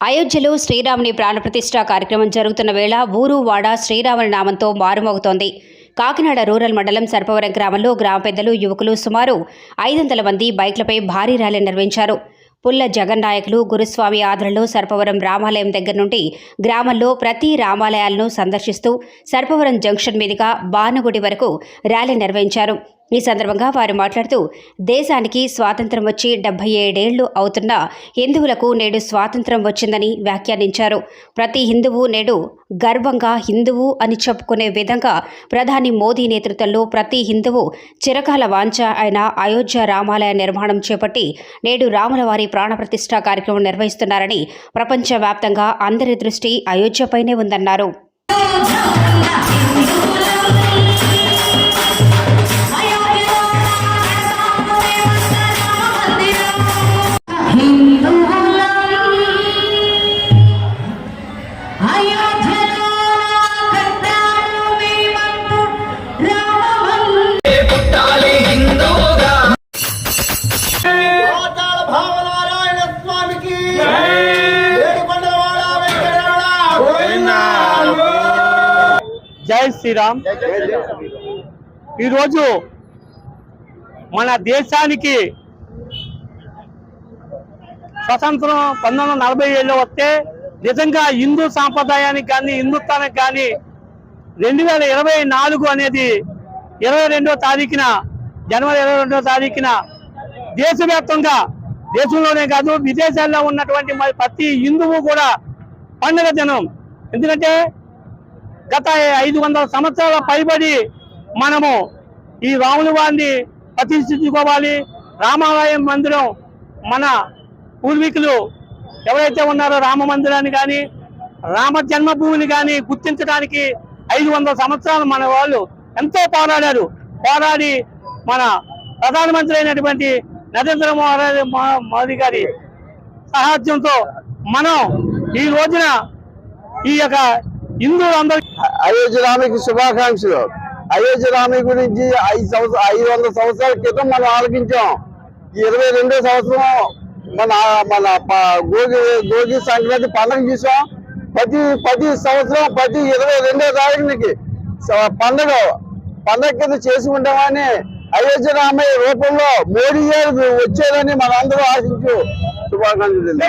అయోధ్యలో శ్రీరాముని ప్రాణప్రతిష్ఠ కార్యక్రమం జరుగుతున్న వేళ ఊరు వాడ శ్రీరాముని నామంతో మారుమోగుతోంది. కాకినాడ రూరల్ మండలం సర్పవరం గ్రామంలో గ్రామ పెద్దలు యువకులు సుమారు ఐదు వందల మంది బైక్లపై భారీ ర్యాలీ నిర్వహించారు. పుల్ల జగన్ నాయకులు గురుస్వామి ఆధ్వర్యంలో సర్పవరం రామాలయం దగ్గర నుండి గ్రామంలో ప్రతి రామాలయాలను సందర్శిస్తూ సర్పవరం జంక్షన్ మీదుగా బానగుడి వరకు ర్యాలీ నిర్వహించారు. ఈ సందర్భంగా వారు మాట్లాడుతూ దేశానికి స్వాతంత్రం వచ్చి డెబ్బై ఏడేళ్ళు అవుతున్న హిందువులకు నేడు స్వాతంత్రం వచ్చిందని వ్యాఖ్యానించారు. ప్రతి హిందువు నేడు గర్వంగా హిందువు అని చెప్పుకునే విధంగా ప్రధాని మోదీ నేతృత్వంలో ప్రతి హిందువు చిరకాల వాంఛ అయిన అయోధ్య రామాలయ నిర్మాణం చేపట్టి నేడు రాములవారి ప్రాణప్రతిష్ఠ కార్యక్రమం నిర్వహిస్తున్నారని ప్రపంచవ్యాప్తంగా అందరి దృష్టి అయోధ్యపైనే ఉందన్నారు. జై శ్రీరామ్. ఈరోజు మన దేశానికి స్వతంత్రం పంతొమ్మిది వందల నలభై ఏళ్ళు వస్తే నిజంగా హిందూ సాంప్రదాయానికి కానీ హిందుత్వానికి కానీ రెండు వేల ఇరవై నాలుగు అనేది ఇరవై రెండో తారీఖున జనవరి ఇరవై రెండో తారీఖున దేశవ్యాప్తంగా దేశంలోనే కాదు విదేశాల్లో ఉన్నటువంటి మరి ప్రతి హిందువు కూడా పండుగ దినం. ఎందుకంటే గత ఐదు వందల సంవత్సరాల పైబడి మనము ఈ రాముల వారిని ప్రతిష్ఠించుకోవాలి. రామాలయం మందిరం మన పూర్వీకులు ఎవరైతే ఉన్నారో రామ మందిరాన్ని కానీ రామ జన్మభూమిని కానీ గుర్తించడానికి ఐదు వందల సంవత్సరాలు మన వాళ్ళు ఎంతో పోరాడారు. పోరాడి మన ప్రధానమంత్రి అయినటువంటి నరేంద్ర మోదీ మోదీ గారి సహాయంతో మనం ఈ రోజున ఈ యొక్క హిందువులందరూ అయోధ్య రామికి శుభాకాంక్షలు. అయోధ్య రామి గురించి ఐదు సంవత్సరం ఐదు వందల సంవత్సరాల క్రితం మనం ఆలోచించాం ఇరవై రెండో సంవత్సరం మన మన ప- గోగి సంక్రాంతి పండుగ చూసాం? ప్రతి ప్రతి సంవత్సరం ప్రతి ఇరవై రెండో తారీఖునికి పండుగ. పండగ కింద చేసి ఉండమని అయోధ్య రామయ్య రూపంలో మోడీ గారు వచ్చేదని మనందరూ ఆశించు. శుభాకాంక్షలు.